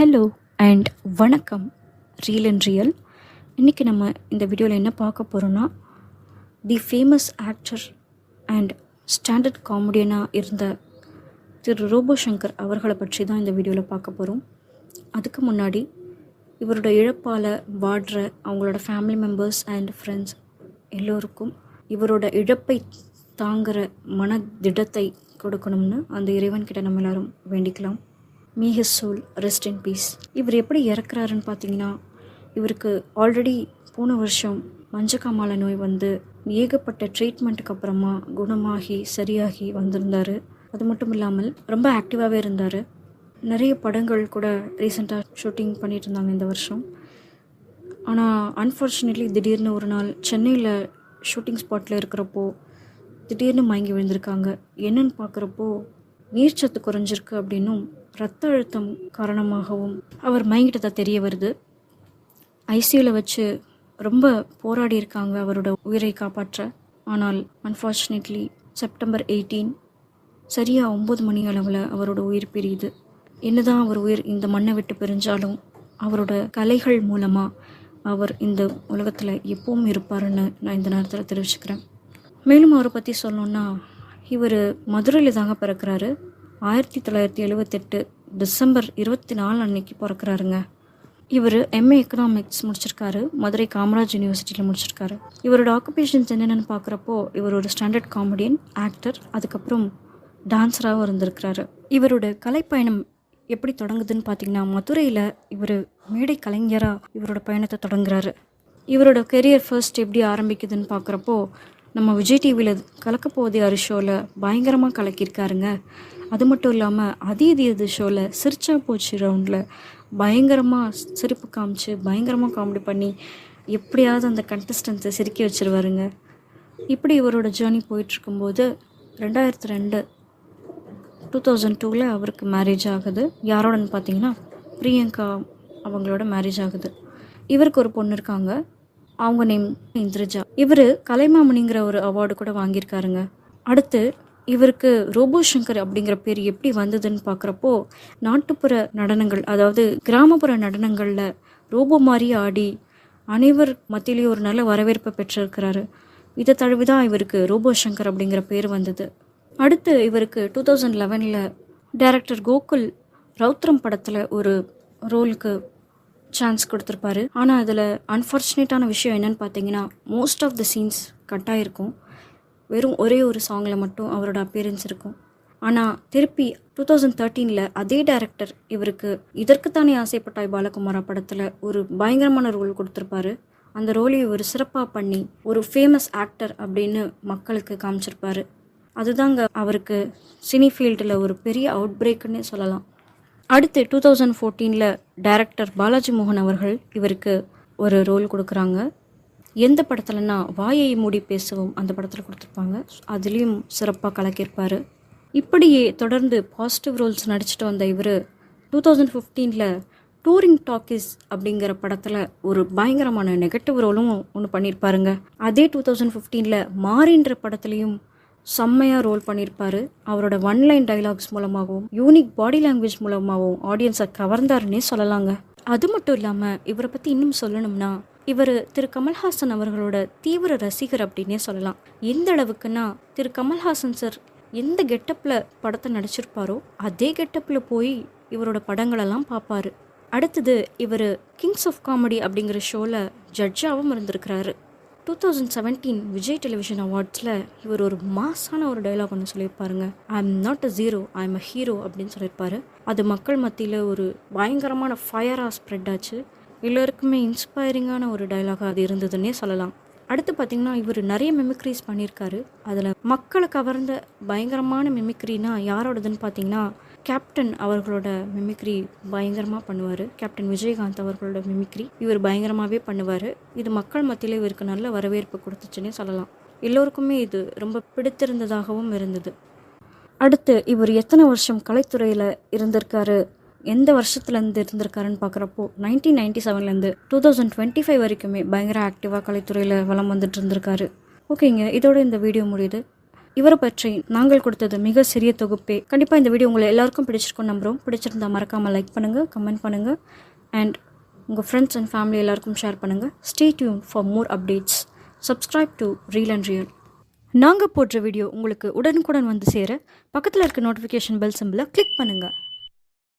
Hello and வணக்கம். Reel and real இன்றைக்கி நம்ம இந்த வீடியோவில் என்ன பார்க்க போகிறோன்னா the famous actor and standard காமெடியனாக இருந்த திரு ரோபோ சங்கர் அவர்களை பற்றி தான் இந்த வீடியோவில் பார்க்க போகிறோம் அதுக்கு முன்னாடி இவரோட இழப்பால் வாடுற அவங்களோட ஃபேமிலி மெம்பர்ஸ் அண்ட் ஃப்ரெண்ட்ஸ் எல்லோருக்கும் இவரோட இழப்பை தாங்குகிற மன திடத்தை கொடுக்கணும்னு அந்த இறைவன்கிட்ட நம்ம எல்லோரும் வேண்டிக்கலாம். May his soul rest in peace இவர் எப்படி இறக்குறாருன்னு பார்த்தீங்கன்னா இவருக்கு ஆல்ரெடி போன வருஷம் மஞ்சக்காமால நோய் வந்து ஏகப்பட்ட ட்ரீட்மெண்ட்டுக்கு அப்புறமா குணமாகி சரியாகி வந்திருந்தார். அது மட்டும் இல்லாமல் ரொம்ப ஆக்டிவாகவே இருந்தார். நிறைய படங்கள் கூட ரீசெண்டாக ஷூட்டிங் பண்ணிட்டு இருந்தாங்க இந்த வருஷம். ஆனால் அன்ஃபார்ச்சுனேட்லி திடீர்னு ஒரு நாள் சென்னையில் ஷூட்டிங் ஸ்பாட்டில் இருக்கிறப்போ திடீர்னு மயங்கி விழுந்திருக்காங்க. என்னன்னு பார்க்குறப்போ நீர்ச்சத்து குறைஞ்சிருக்கு அப்படின்னும் ரத்த அழுத்தம் காரணமாகவும் அவர் மயங்கிட்டதாக தெரிய வருது. ஐசியூவில் வச்சு ரொம்ப போராடி இருக்காங்க அவரோட உயிரை காப்பாற்ற. ஆனால் அன்ஃபார்ச்சுனேட்லி செப்டம்பர் எயிட்டீன் சரியாக ஒம்பது மணி அளவில் அவரோட உயிர் பிரியுது. என்னதான் அவர் உயிர் இந்த மண்ணை விட்டு பிரிஞ்சாலும் அவரோட கலைகள் மூலமாக அவர் இந்த உலகத்தில் எப்பவும் இருப்பாருன்னு நான் இந்த நேரத்தில் தெரிவிச்சுக்கிறேன். மேலும் அவரை பற்றி சொல்லணுன்னா இவர் மதுரையில் தாங்க பிறக்கிறாரு. ஆயிரத்தி தொள்ளாயிரத்தி எழுவத்தெட்டு டிசம்பர் இருபத்தி நாலு அன்னைக்கு பிறக்கிறாருங்க. இவர் எம்ஏ எக்கனாமிக்ஸ் முடிச்சிருக்காரு. மதுரை காமராஜ் யூனிவர்சிட்டியில் முடிச்சிருக்காரு. இவரோட ஆக்குபேஷன்ஸ் என்னென்னு பார்க்குறப்போ இவர் ஒரு ஸ்டாண்டர்ட் காமெடியன் ஆக்டர் அதுக்கப்புறம் டான்ஸராகவும் இருந்திருக்கிறாரு. இவரோட கலைப்பயணம் எப்படி தொடங்குதுன்னு பார்த்தீங்கன்னா மதுரையில் இவர் மேடை கலைஞராக இவரோட பயணத்தை தொடங்குறாரு. இவரோட கெரியர் ஃபர்ஸ்ட் எப்படி ஆரம்பிக்குதுன்னு பார்க்குறப்போ நம்ம விஜய் டிவியில் கலக்கப்போதே அரிஷோவில் ஷோவில் பயங்கரமாக கலக்கியிருக்காருங்க. அது மட்டும் இல்லாமல் அதீதி இது ஷோவில் சிரிச்சா போச்சு ரவுண்டில் பயங்கரமாக சிரிப்பு காமிச்சு பயங்கரமாக காமெடி பண்ணி எப்படியாவது அந்த கண்டஸ்டன்ஸை சிரிக்க வச்சிருவாருங்க. இப்படி இவரோட ஜேர்னி போயிட்டுருக்கும்போது ரெண்டாயிரத்து ரெண்டு டூ தௌசண்ட் டூவில் அவருக்கு மேரேஜ் ஆகுது. யாரோடன்னு பார்த்தீங்கன்னா பிரியங்கா அவங்களோட மேரேஜ் ஆகுது. இவருக்கு ஒரு பொண்ணு இருக்காங்க. அவங்க நேம் இந்திரஜா. இவர் கலைமாமணிங்கிற ஒரு அவார்டு கூட வாங்கியிருக்காருங்க. அடுத்து இவருக்கு ரோபோ சங்கர் அப்படிங்கிற பேர் எப்படி வந்ததுன்னு பார்க்குறப்போ நாட்டுப்புற நடனங்கள் அதாவது கிராமப்புற நடனங்களில் ரோபோ மாதிரி ஆடி அனைவர் மத்தியிலேயும் ஒரு நல்ல வரவேற்பை பெற்றிருக்கிறாரு. இதை தழுவி தான் இவருக்கு ரோபோ சங்கர் அப்படிங்கிற பேர் வந்தது. அடுத்து இவருக்கு டூ தௌசண்ட் லெவனில் டைரக்டர் கோகுல் ரௌத்ரம் படத்தில் ஒரு ரோலுக்கு சான்ஸ் கொடுத்துருப்பாரு. ஆனால் அதில் அன்ஃபார்ச்சுனேட்டான விஷயம் என்னென்னு பார்த்தீங்கன்னா most of the scenes cut ஆகிருக்கும் வெறும் ஒரே ஒரு சாங்கில் மட்டும் அவரோட அப்பியரன்ஸ் இருக்கும். ஆனால் திருப்பி டூ தௌசண்ட் தேர்ட்டீனில் அதே டேரக்டர் இவருக்கு இதற்குத்தானே ஆசைப்பட்டாய் பாலகுமாரா படத்தில் ஒரு பயங்கரமான ரோல் கொடுத்துருப்பாரு. அந்த ரோலை ஒரு சிறப்பாக பண்ணி ஒரு ஃபேமஸ் ஆக்டர் அப்படின்னு மக்களுக்கு காமிச்சிருப்பாரு. அதுதாங்க அவருக்கு சினி ஃபீல்டில் ஒரு பெரிய அவுட் பிரேக்குன்னே சொல்லலாம். அடுத்து டூ தௌசண்ட் ஃபோர்டீனில் டேரக்டர் பாலாஜி மோகன் அவர்கள் இவருக்கு ஒரு ரோல் கொடுக்குறாங்க. எந்த படத்துலனா வாயை மூடி பேசுவோம் அந்த படத்தில் கொடுத்துருப்பாங்க. அதுலேயும் சிறப்பாக கலக்கியிருப்பார். இப்படியே தொடர்ந்து பாசிட்டிவ் ரோல்ஸ் நடிச்சிட்டு வந்த இவர் டூ தௌசண்ட் ஃபிஃப்டீனில் டூரிங் டாக்கிஸ் அப்படிங்கிற படத்தில் ஒரு பயங்கரமான நெகட்டிவ் ரோலும் ஒன்று பண்ணியிருப்பாருங்க. அதே டூ தௌசண்ட் ஃபிஃப்டீனில் மாறின்ற படத்துலையும் செம்மையாக ரோல் பண்ணியிருப்பாரு. அவரோட ஒன்லைன் டைலாக்ஸ் மூலமாகவும் யூனிக் பாடி லாங்குவேஜ் மூலமாகவும் ஆடியன்ஸை கவர்ந்தாருன்னே சொல்லலாங்க. அது மட்டும் இல்லாமல் இவரை பற்றி இன்னும் சொல்லணும்னா இவர் திரு. கமல்ஹாசன் அவர்களோட தீவிர ரசிகர் அப்படின்னே சொல்லலாம். எந்த அளவுக்குன்னா திரு. கமல்ஹாசன் சார் எந்த கெட்டப்பில் படத்தை நடிச்சிருப்பாரோ அதே கெட்டப்பில் போய் இவரோட படங்களெல்லாம் பார்ப்பாரு அடுத்தது இவர் கிங்ஸ் ஆஃப் காமெடி அப்படிங்கிற ஷோவில் ஜட்ஜாகவும் இருந்திருக்கிறாரு. Two thousand seventeen Vijay television அவார்ட்ஸில் இவர் ஒரு மாசான ஒரு டைலாக் ஒன்று சொல்லியிருப்பாருங்க. I am not a zero I am a hero அப்படின்னு சொல்லியிருப்பாரு. அது மக்கள் மத்தியில் ஒரு பயங்கரமான ஃபயராக ஸ்ப்ரெட் ஆச்சு. எல்லோருக்குமே இன்ஸ்பைரிங்கான ஒரு டைலாகாக அது இருந்ததுன்னே சொல்லலாம். அடுத்து பார்த்திங்கன்னா இவர் நிறைய மிமிக்ரிஸ் பண்ணியிருக்காரு. அதில் மக்களை கவர்ந்த பயங்கரமான மிமிக்ரினா யாரோடதுன்னு பார்த்தீங்கன்னா கேப்டன் அவர்களோட மிமிக்ரி பயங்கரமாக பண்ணுவார். கேப்டன் விஜயகாந்த் அவர்களோட மிமிக்ரி இவர் பயங்கரமாகவே பண்ணுவார். இது மக்கள் மத்தியில் இவருக்கு நல்ல வரவேற்பு கொடுத்துச்சுன்னே சொல்லலாம். எல்லோருக்குமே இது ரொம்ப பிடித்திருந்ததாகவும் இருந்தது. அடுத்து இவர் எத்தனை வருஷம் கலைத்துறையில் இருந்திருக்காரு? எந்த வருஷத்துலேருந்து இருந்திருக்காருன்னு பார்க்குறப்போ நைன்டீன் நைன்டி செவன்லேருந்து டூ தௌசண்ட் டுவெண்ட்டி ஃபைவ் வரைக்குமே பயங்கர ஆக்டிவாக கலைத்துறையில் வளம் வந்துட்டு இருந்திருக்காரு. ஓகேங்க இதோட இந்த வீடியோ முடியுது. இவரை பற்றி நாங்கள் கொடுத்தது மிக சிறிய தொகுப்பே. கண்டிப்பாக இந்த வீடியோ உங்களை எல்லாருக்கும் பிடிச்சிருக்கோம் நம்புகிறோம் பிடிச்சிருந்தா மறக்காமல் லைக் பண்ணுங்கள் கமெண்ட் பண்ணுங்கள் அண்ட் உங்கள் ஃப்ரெண்ட்ஸ் அண்ட் ஃபேமிலி எல்லாருக்கும் ஷேர் பண்ணுங்கள் stay tuned for more updates subscribe to reel and real நாங்கள் போடுற வீடியோ உங்களுக்கு உடனுக்குடன் வந்து சேர பக்கத்தில் இருக்க நோட்டிஃபிகேஷன் பெல் சிம்பிளை கிளிக் பண்ணுங்கள்